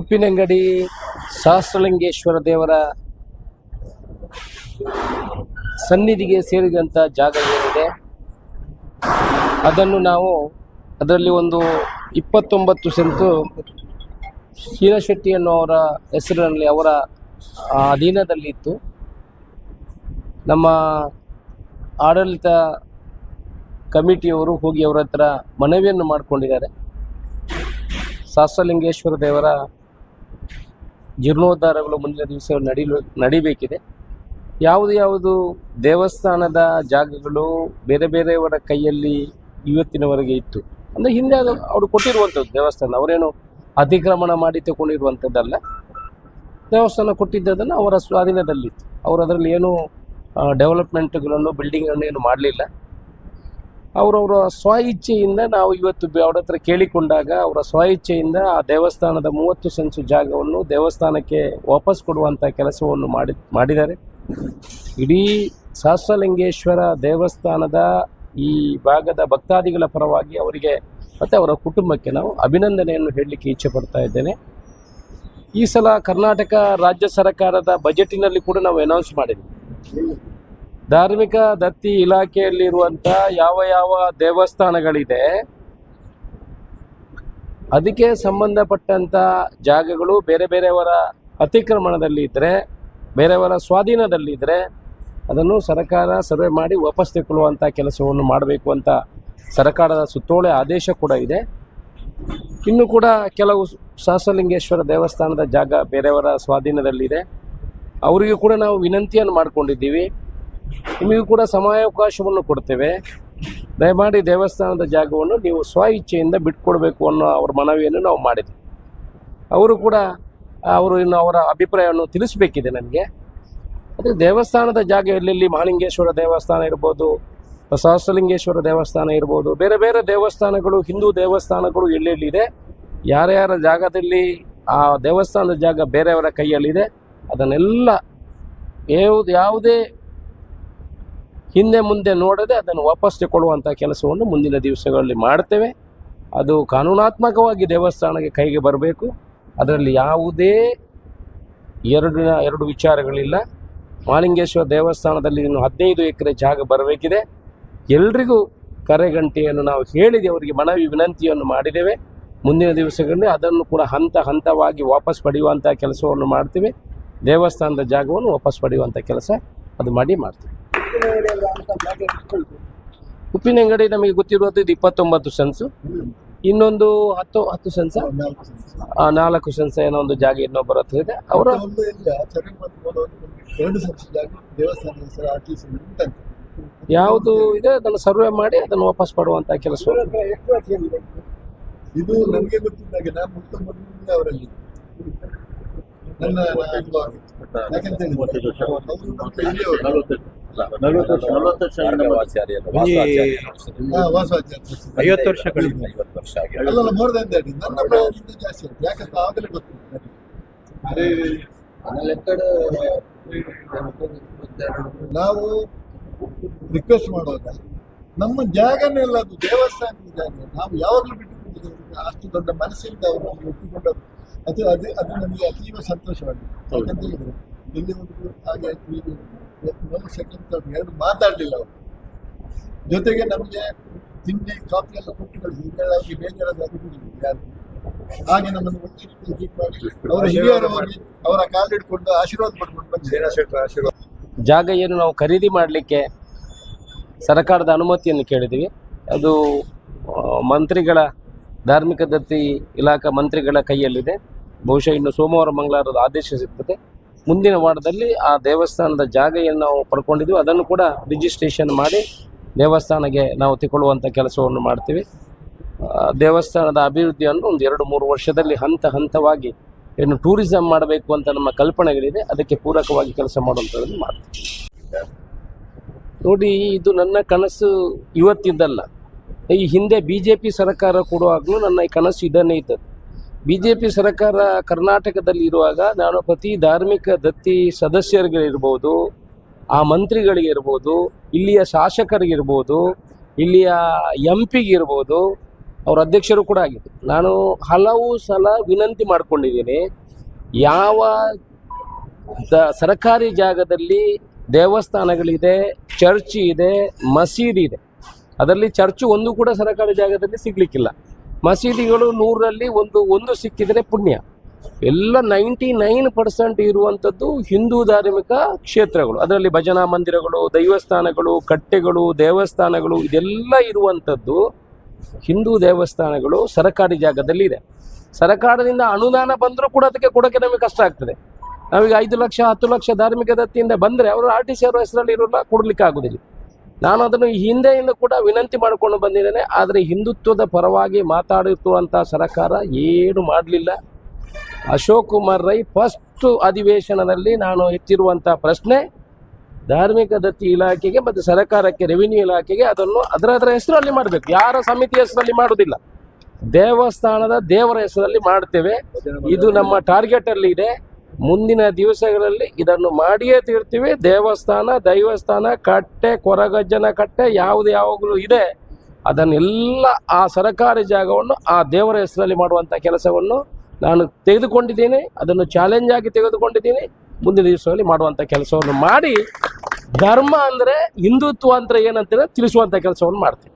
ಉಪ್ಪಿನಂಗಡಿ ಸಹಸ್ರಲಿಂಗೇಶ್ವರ ದೇವರ ಸನ್ನಿಧಿಗೆ ಸೇರಿದಂಥ ಜಾಗ ಏನಿದೆ ಅದನ್ನು ನಾವು ಅದರಲ್ಲಿ ಒಂದು ಇಪ್ಪತ್ತೊಂಬತ್ತು ಸೆಂತು ಶೀಲಶೆಟ್ಟಿ ಅನ್ನುವರ ಹೆಸರಿನಲ್ಲಿ ಅವರ ಅಧೀನದಲ್ಲಿ ಅಧೀನದಲ್ಲಿತ್ತು. ನಮ್ಮ ಆಡಳಿತ ಕಮಿಟಿಯವರು ಹೋಗಿ ಅವರ ಹತ್ರ ಮನವಿಯನ್ನು ಮಾಡಿಕೊಂಡಿದ್ದಾರೆ. ಸಹಸ್ರಲಿಂಗೇಶ್ವರ ದೇವರ ಜೀರ್ಣೋದ್ಧಾರಗಳು ಮುಂದಿನ ದಿವಸ ನಡೀಲು, ನಡಿಬೇಕಿದೆ. ಯಾವುದು ಯಾವುದು ದೇವಸ್ಥಾನದ ಜಾಗಗಳು ಬೇರೆ ಬೇರೆಯವರ ಕೈಯಲ್ಲಿ ಇವತ್ತಿನವರೆಗೆ ಇತ್ತು. ಅಂದರೆ ಹಿಂದೆ ಅದು ಅವರು ಕೊಟ್ಟಿರುವಂಥದ್ದು ದೇವಸ್ಥಾನ. ಅವರೇನು ಅತಿಕ್ರಮಣ ಮಾಡಿ ತಗೊಂಡಿರುವಂಥದ್ದಲ್ಲ ದೇವಸ್ಥಾನ ಕೊಟ್ಟಿದ್ದದನ್ನು ಅವರ ಸ್ವಾಧೀನದಲ್ಲಿತ್ತು. ಅವರು ಅದರಲ್ಲಿ ಏನು ಡೆವಲಪ್ಮೆಂಟ್ಗಳನ್ನು ಬಿಲ್ಡಿಂಗ್ಗಳನ್ನು ಏನು ಮಾಡಲಿಲ್ಲ. ಅವರವರ ಸ್ವ ಇಚ್ಛೆಯಿಂದ ನಾವು ಇವತ್ತು ಅವ್ರ ಹತ್ರ ಕೇಳಿಕೊಂಡಾಗ ಅವರ ಸ್ವ ಇಚ್ಛೆಯಿಂದ ಆ ದೇವಸ್ಥಾನದ ಮೂವತ್ತು ಸೆನ್ಸು ಜಾಗವನ್ನು ದೇವಸ್ಥಾನಕ್ಕೆ ವಾಪಸ್ ಕೊಡುವಂಥ ಕೆಲಸವನ್ನು ಮಾಡಿ, ಮಾಡಿದ್ದಾರೆ. ಇಡೀ ಸಹಸ್ರಲಿಂಗೇಶ್ವರ ದೇವಸ್ಥಾನದ ಈ ಭಾಗದ ಭಕ್ತಾದಿಗಳ ಪರವಾಗಿ ಅವರಿಗೆ ಮತ್ತು ಅವರ ಕುಟುಂಬಕ್ಕೆ ನಾವು ಅಭಿನಂದನೆಯನ್ನು ಹೇಳಲಿಕ್ಕೆ ಇಚ್ಛೆ ಪಡ್ತಾ ಇದ್ದೇನೆ. ಈ ಸಲ ಕರ್ನಾಟಕ ರಾಜ್ಯ ಸರ್ಕಾರದ ಬಜೆಟಿನಲ್ಲಿ ಕೂಡ ನಾವು ಅನೌನ್ಸ್ ಮಾಡಿದ್ವಿ. ಧಾರ್ಮಿಕ ದತ್ತಿ ಇಲಾಖೆಯಲ್ಲಿರುವಂಥ ಯಾವ ಯಾವ ದೇವಸ್ಥಾನಗಳಿದೆ, ಅದಕ್ಕೆ ಸಂಬಂಧಪಟ್ಟಂಥ ಜಾಗಗಳು ಬೇರೆ ಬೇರೆಯವರ ಅತಿಕ್ರಮಣದಲ್ಲಿ ಇದ್ದರೆ ಬೇರೆಯವರ ಸ್ವಾಧೀನದಲ್ಲಿದ್ದರೆ ಅದನ್ನು ಸರ್ಕಾರ ಸರ್ವೆ ಮಾಡಿ ವಾಪಸ್ ತೆಗೊಳ್ಳುವಂಥ ಕೆಲಸವನ್ನು ಮಾಡಬೇಕು ಅಂತ ಸರ್ಕಾರದ ಸುತ್ತೋಲೆ ಆದೇಶ ಕೂಡ ಇದೆ. ಇನ್ನು ಕೂಡ ಕೆಲವು ಸಾಸಲಿಂಗೇಶ್ವರ ದೇವಸ್ಥಾನದ ಜಾಗ ಬೇರೆಯವರ ಸ್ವಾಧೀನದಲ್ಲಿದೆ. ಅವರಿಗೂ ಕೂಡ ನಾವು ವಿನಂತಿಯನ್ನು ಮಾಡಿಕೊಂಡಿದ್ದೀವಿ. ನಿಮಗೂ ಕೂಡ ಸಮಯಾವಕಾಶವನ್ನು ಕೊಡ್ತೇವೆ. ದಯಮಾಡಿ ದೇವಸ್ಥಾನದ ಜಾಗವನ್ನು ನೀವು ಸ್ವ ಇಚ್ಛೆಯಿಂದ ಬಿಟ್ಕೊಡ್ಬೇಕು ಅನ್ನೋ ಅವ್ರ ಮನವಿಯನ್ನು ನಾವು ಮಾಡಿದ್ವಿ. ಅವರು ಕೂಡ ಅವರು ಇನ್ನು ಅವರ ಅಭಿಪ್ರಾಯವನ್ನು ತಿಳಿಸಬೇಕಿದೆ ನನಗೆ ಅದೇ ದೇವಸ್ಥಾನದ ಜಾಗ ಎಲ್ಲೆಲ್ಲಿ ಮಹಾಲಿಂಗೇಶ್ವರ ದೇವಸ್ಥಾನ ಇರ್ಬೋದು, ಸಹಸ್ರಲಿಂಗೇಶ್ವರ ದೇವಸ್ಥಾನ ಇರ್ಬೋದು, ಬೇರೆ ಬೇರೆ ದೇವಸ್ಥಾನಗಳು, ಹಿಂದೂ ದೇವಸ್ಥಾನಗಳು ಎಲ್ಲೆಲ್ಲಿದೆ ಯಾರ್ಯಾರ ಜಾಗದಲ್ಲಿ ಆ ದೇವಸ್ಥಾನದ ಜಾಗ ಬೇರೆಯವರ ಕೈಯಲ್ಲಿದೆ, ಅದನ್ನೆಲ್ಲ ಯಾವ್ದು ಯಾವುದೇ ಹಿಂದೆ ಮುಂದೆ ನೋಡದೆ ಅದನ್ನು ವಾಪಸ್ ತಗೊಳ್ಳುವಂಥ ಕೆಲಸವನ್ನು ಮುಂದಿನ ದಿವಸಗಳಲ್ಲಿ ಮಾಡ್ತೇವೆ. ಅದು ಕಾನೂನಾತ್ಮಕವಾಗಿ ದೇವಸ್ಥಾನಕ್ಕೆ ಕೈಗೆ ಬರಬೇಕು. ಅದರಲ್ಲಿ ಯಾವುದೇ ಎರಡು ಎರಡು ವಿಚಾರಗಳಿಲ್ಲ. ಮಾಲಿಂಗೇಶ್ವರ ದೇವಸ್ಥಾನದಲ್ಲಿ ಇನ್ನು ಹದಿನೈದು ಎಕರೆ ಜಾಗ ಬರಬೇಕಿದೆ. ಎಲ್ರಿಗೂ ಕರೆಗಂಟೆಯನ್ನು ನಾವು ಹೇಳಿದೆ, ಅವರಿಗೆ ಮನವಿ ವಿನಂತಿಯನ್ನು ಮಾಡಿದ್ದೇವೆ. ಮುಂದಿನ ದಿವಸಗಳಲ್ಲಿ ಅದನ್ನು ಕೂಡ ಹಂತ ಹಂತವಾಗಿ ವಾಪಸ್ ಪಡೆಯುವಂಥ ಕೆಲಸವನ್ನು ಮಾಡ್ತೀವಿ. ದೇವಸ್ಥಾನದ ಜಾಗವನ್ನು ವಾಪಸ್ ಪಡೆಯುವಂಥ ಕೆಲಸ ಅದು ಮಾಡಿ ಮಾಡ್ತೀವಿ. ಉಪ್ಪಿನಂಗಡಿ ನಮಗೆ ಗೊತ್ತಿರುವುದು ಇದು ಇಪ್ಪತ್ತೊಂಬತ್ತು ಸೆನ್ಸು. ಇನ್ನೊಂದು ಹತ್ತು ಹತ್ತು ಸೆನ್ಸ? ಆ, ನಾಲ್ಕು ಸೆನ್ಸ ಏನೋ ಒಂದು ಜಾಗ ಇನ್ನೊಬ್ಬರ ಹತ್ರ ಇದೆ. ಅವರು ಯಾವುದು ಇದೆ ಅದನ್ನು ಸರ್ವೆ ಮಾಡಿ ಅದನ್ನು ವಾಪಸ್ ಪಡುವಂತ ಕೆಲಸ. ಇದು ನನಗೆ ಗೊತ್ತಿದ್ದಾಗೆ ನಾನು ಅವರಲ್ಲಿ. ನನ್ನ ಅನುಭವ. ಯಾಕಂತ ವರ್ಷ. ವರ್ಷ ವರ್ಷ. ಐವತ್ತು ವರ್ಷಗಳಿಂದ ಅಲ್ಲಲ್ಲ ಮೋರ್ ದನ್ ದ್ಯಾಟ್ ನನ್ನ ಪ್ರಯೋಗಕ್ಕಿಂತ ಜಾಸ್ತಿ ಆಯ್ತು. ಯಾಕಂತ ಆಗಲೇ ಗೊತ್ತು ನಾವು ರಿಕ್ವೆಸ್ಟ್ ಮಾಡುವಾಗ ನಮ್ಮ ಜಾಗನೆಲ್ಲ ಅದು ದೇವಸ್ಥಾನ ಜಾಗ. ನಾವು ಯಾವಾಗಲೂ ಬಿಟ್ಟು ಅಷ್ಟು ದೊಡ್ಡ ಮನಸ್ಸಿಂದ ಅವರು ಒಪ್ಪಿಕೊಂಡದ್ದು ಅದು ಅದು ಅದು ನಮಗೆ ಅತೀವ ಸಂತೋಷವಾಗಿದೆ. ಯಾಕಂತ ಹೇಳಿದ್ರೆ ಇಲ್ಲಿ ಒಂದು ಹಾಗೆ ಆಯ್ತು ಹೀಗೆ ಒಂದು ಸೆಕೆಂಡ್ ತರ್ಡ್ ಎರಡು ಮಾತಾಡಲಿಲ್ಲ ಅವರು. ಜೊತೆಗೆ ನಮಗೆ ತಿಂಡಿ ಕಾಫಿ ಎಲ್ಲ ಕೊಟ್ಟು ಕಳಿಸಿದ್ರು ಅವ್ರಿಗೆ ಬೇಜಾರಾದ ಕುಡಿದ್ರು ಯಾರು. ಹಾಗೆ ನಮ್ಮನ್ನು ಒಟ್ಟಿಗೆ ಹೀಗೆ ಮಾಡಿ. ಅವರ ಹಿರಿಯರು ಮಾಡಿ ಅವರ ಕಾಲಿಡ್ಕೊಂಡು ಆಶೀರ್ವಾದ ಪಡ್ಕೊಂಡು ಬಂದಿದ್ದಾರೆ. ಆಶೀರ್ವಾದ. ಜಾಗ ಏನು ನಾವು ಖರೀದಿ ಮಾಡಲಿಕ್ಕೆ ಸರ್ಕಾರದ ಅನುಮತಿಯನ್ನು ಕೇಳಿದ್ವಿ ಅದು ಮಂತ್ರಿಗಳ ಧಾರ್ಮಿಕ ದತ್ತಿ ಇಲಾಖಾ ಮಂತ್ರಿಗಳ ಕೈಯಲ್ಲಿದೆ. ಬಹುಶಃ ಇನ್ನು ಸೋಮವಾರ ಮಂಗಳವಾರದ ಆದೇಶ ಸಿಗ್ತದೆ. ಮುಂದಿನ ವಾರದಲ್ಲಿ ಆ ದೇವಸ್ಥಾನದ ಜಾಗ ನಾವು ಪಡ್ಕೊಂಡಿದ್ದೀವಿ ಅದನ್ನು ಕೂಡ ರಿಜಿಸ್ಟ್ರೇಷನ್ ಮಾಡಿ ದೇವಸ್ಥಾನಕ್ಕೆ ನಾವು ತಗೊಳ್ಳುವಂಥ ಕೆಲಸವನ್ನು ಮಾಡ್ತೀವಿ. ದೇವಸ್ಥಾನದ ಅಭಿವೃದ್ಧಿಯನ್ನು ಒಂದು ಎರಡು ಮೂರು ವರ್ಷದಲ್ಲಿ ಹಂತ ಹಂತವಾಗಿ ಏನು ಟೂರಿಸಂ ಮಾಡಬೇಕು ಅಂತ ನಮ್ಮ ಕಲ್ಪನೆಗಳಿದೆ. ಅದಕ್ಕೆ ಪೂರಕವಾಗಿ ಕೆಲಸ ಮಾಡುವಂಥದ್ದನ್ನು ಮಾಡ್ತೀವಿ. ನೋಡಿ, ಇದು ನನ್ನ ಕನಸು ಇವತ್ತಿದ್ದಲ್ಲ. ಈ ಹಿಂದೆ ಬಿ ಜೆ ಪಿ ಸರ್ಕಾರ ಕೊಡುವಾಗಲೂ ನನ್ನ ಈ ಕನಸು ಇದನ್ನೇ ಇದ್ದದ್ದು. ಬಿ ಜೆ ಪಿ ಸರ್ಕಾರ ಕರ್ನಾಟಕದಲ್ಲಿ ಇರುವಾಗ ನಾನು ಪ್ರತಿ ಧಾರ್ಮಿಕ ದತ್ತಿ ಸದಸ್ಯರಿಗಿರ್ಬೋದು, ಆ ಮಂತ್ರಿಗಳಿಗಿರ್ಬೋದು, ಇಲ್ಲಿಯ ಶಾಸಕರಿಗಿರ್ಬೋದು, ಇಲ್ಲಿಯ ಎಂ ಪಿಗಿರ್ಬೋದು ಅವ್ರ ಅಧ್ಯಕ್ಷರು ಕೂಡ ಆಗಿದೆ ನಾನು ಹಲವು ಸಲ ವಿನಂತಿ ಮಾಡಿಕೊಂಡಿದ್ದೀನಿ, ಯಾವ ಸರ್ಕಾರಿ ಜಾಗದಲ್ಲಿ ದೇವಸ್ಥಾನಗಳಿದೆ, ಚರ್ಚ್ ಇದೆ, ಮಸೀದಿ ಇದೆ, ಅದರಲ್ಲಿ ಚರ್ಚ್ ಒಂದು ಕೂಡ ಸರ್ಕಾರಿ ಜಾಗದಲ್ಲಿ ಸಿಗ್ಲಿಕ್ಕಿಲ್ಲ. ಮಸೀದಿಗಳು ನೂರಲ್ಲಿ ಒಂದು ಒಂದು ಸಿಕ್ಕಿದರೆ ಪುಣ್ಯ. ಎಲ್ಲ ನೈಂಟಿ ನೈನ್ ಪರ್ಸೆಂಟ್ ಇರುವಂಥದ್ದು ಹಿಂದೂ ಧಾರ್ಮಿಕ ಕ್ಷೇತ್ರಗಳು. ಅದರಲ್ಲಿ ಭಜನಾ ಮಂದಿರಗಳು, ದೈವಸ್ಥಾನಗಳು, ಕಟ್ಟೆಗಳು, ದೇವಸ್ಥಾನಗಳು, ಇದೆಲ್ಲ ಇರುವಂಥದ್ದು ಹಿಂದೂ ದೇವಸ್ಥಾನಗಳು ಸರಕಾರಿ ಜಾಗದಲ್ಲಿ ಇದೆ ಸರಕಾರದಿಂದ ಅನುದಾನ ಬಂದರೂ ಕೂಡ ಅದಕ್ಕೆ ಕೊಡೋಕ್ಕೆ ನಮಗೆ ಕಷ್ಟ ಆಗ್ತದೆ. ನಾವೀಗ ಐದು ಲಕ್ಷ, ಹತ್ತು ಲಕ್ಷ ಧಾರ್ಮಿಕ ದತ್ತಿಯಿಂದ ಬಂದರೆ ಅವರು ಆರ್ ಟಿ ಸಿ ಅವರ ಹೆಸರಲ್ಲಿ ಇರೋಲ್ಲ ಕೊಡಲಿಕ್ಕೆ ಆಗೋದಿಲ್ಲ ನಾನು ಅದನ್ನು ಹಿಂದೆಯಿಂದ ಕೂಡ ವಿನಂತಿ ಮಾಡಿಕೊಂಡು ಬಂದಿದ್ದೇನೆ. ಆದರೆ ಹಿಂದುತ್ವದ ಪರವಾಗಿ ಮಾತಾಡುತ್ತಿರುವಂಥ ಸರ್ಕಾರ ಏನು ಮಾಡಲಿಲ್ಲ. ಅಶೋಕ್ ಕುಮಾರ್ ರೈ ಫಸ್ಟ್ ಅಧಿವೇಶನದಲ್ಲಿ ನಾನು ಎತ್ತಿರುವಂಥ ಪ್ರಶ್ನೆ, ಧಾರ್ಮಿಕ ದತ್ತಿ ಇಲಾಖೆಗೆ ಮತ್ತು ಸರ್ಕಾರಕ್ಕೆ ರೆವಿನ್ಯೂ ಇಲಾಖೆಗೆ ಅದನ್ನು ಅದರ ಅದರ ಹೆಸರಲ್ಲಿ ಮಾಡಬೇಕು. ಯಾರ ಸಮಿತಿ ಹೆಸರಲ್ಲಿ ಮಾಡುವುದಿಲ್ಲ ದೇವಸ್ಥಾನದ ದೇವರ ಹೆಸರಲ್ಲಿ ಮಾಡ್ತೇವೆ. ಇದು ನಮ್ಮ ಟಾರ್ಗೆಟ್ ಅಲ್ಲಿ ಇದೆ. ಮುಂದಿನ ದಿವಸಗಳಲ್ಲಿ ಇದನ್ನು ಮಾಡಿಯೇ ತೀರ್ತೀವಿ. ದೇವಸ್ಥಾನ, ದೈವಸ್ಥಾನ, ಕಟ್ಟೆ, ಕೊರಗಜ್ಜನ ಕಟ್ಟೆ ಯಾವುದು ಯಾವಾಗಲೂ ಇದೆ. ಅದನ್ನೆಲ್ಲ ಆ ಸರಕಾರಿ ಜಾಗವನ್ನು, ಆ ದೇವರ ಹೆಸರಲ್ಲಿ ಮಾಡುವಂಥ ಕೆಲಸವನ್ನು ನಾನು ತೆಗೆದುಕೊಂಡಿದ್ದೀನಿ. ಅದನ್ನು ಚಾಲೆಂಜ್ ಆಗಿ ತೆಗೆದುಕೊಂಡಿದ್ದೀನಿ. ಮುಂದಿನ ದಿವಸದಲ್ಲಿ ಮಾಡುವಂಥ ಕೆಲಸವನ್ನು ಮಾಡಿ, ಧರ್ಮ ಅಂದರೆ ಹಿಂದುತ್ವ ಅಂದರೆ ಏನಂತ ತಿಳಿಸುವಂಥ ಕೆಲಸವನ್ನು ಮಾಡ್ತೀನಿ.